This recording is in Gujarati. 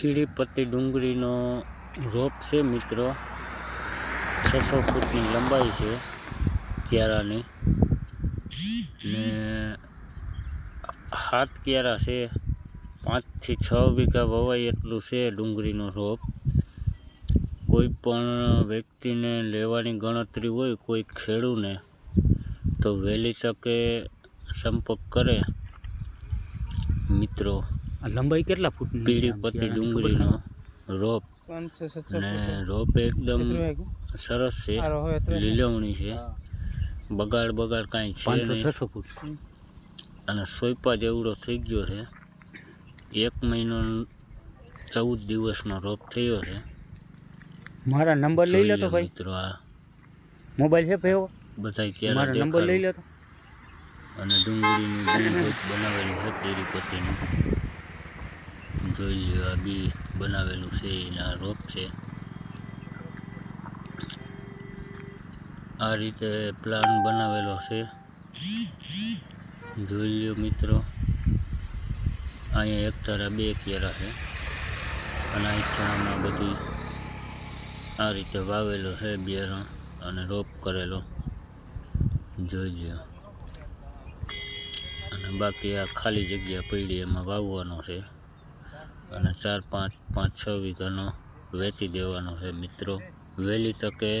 પીળી પત્તી ડુંગળીનો રોપ છે મિત્રો. છસો ફૂટની લંબાઈ છે ક્યારાની. ને સાત ક્યારા છે. પાંચથી છ વીઘા વવાય એટલું છે ડુંગળીનો રોપ. કોઈ પણ વ્યક્તિને લેવાની ગણતરી હોય, કોઈ ખેડૂને, તો વહેલી તકે સંપર્ક કરે. મિત્રો લંબાઈ કેટલા ફૂટ પીળી પત્તી ડુંગળીનો રોપ ને રોપ એકદમ સરસ છે. લીલવણી છે. બગાડ બગાડ કાંઈ છે પાંચસો છસો ફૂટ. અને સોયપા જેવડો થઈ ગયો છે. એક મહિનો ચૌદ દિવસનો રોપ થયો છે. મારા નંબર લઈ જોઈ તો લો ભાઈ. મિત્રો આ. મોબાઈલ છે ભાઈ બધા ક્યારે મારા નંબર લઈ લે તો. અને ડુંગળીનું બી બનાવેલું છે પેરી પત્તીનું જોઈ લ્યો, આ બી બનાવેલું છે, એના રોપ છે. આ રીતે પ્લાન બનાવેલો છે. જોઈ લ્યો મિત્રો, અહીંયા એક તારા બે કેરા છે. અને અહીં ચણામાં બધી આ રીતે વાવેલો છે બિયારણ અને રોપ કરેલો. જોઈ લ્યો. અને બાકી આ ખાલી જગ્યા પડી, એમાં વાવવાનો છે. અને ચાર પાંચ પાંચ છ વીઘાનો વેચી દેવાનો છે મિત્રો. વહેલી તકે